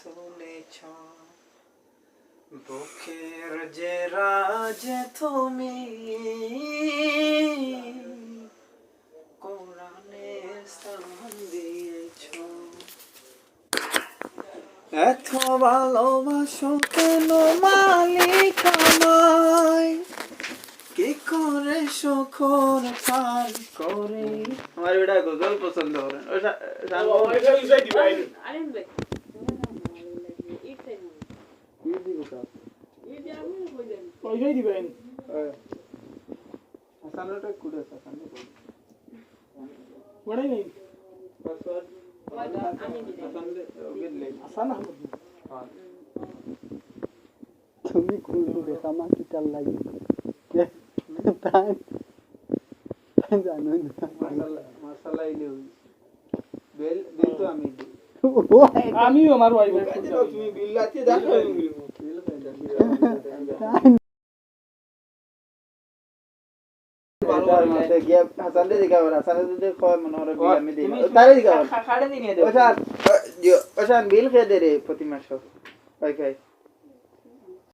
তুলেছ বুকের যে রাজ তুমি কোরআনের স্থান দিয়েছ এত ভালোবাসো কেন মালিক আমায় কি করে শখর পার করে আমার বেটা গজল পছন্দ করেন ও শা- শান- আরেন ভাই এইটাই না কি দিব তা? এই যে আমি কইলেন পয়সাই দিবেন। হাসানোটা কুড়ে কুড়ে। ওটাই নেই পাসওয়ার্ড। তুমি খুলবে আমার কিটার লাগি তাই তাই জানো না মাশাআল্লাহ বেল বিল তো আমি দিই। আমিও আমার ওয়াইফের তুমি বিল আছে দেখো মনে হয় প্রতি মাস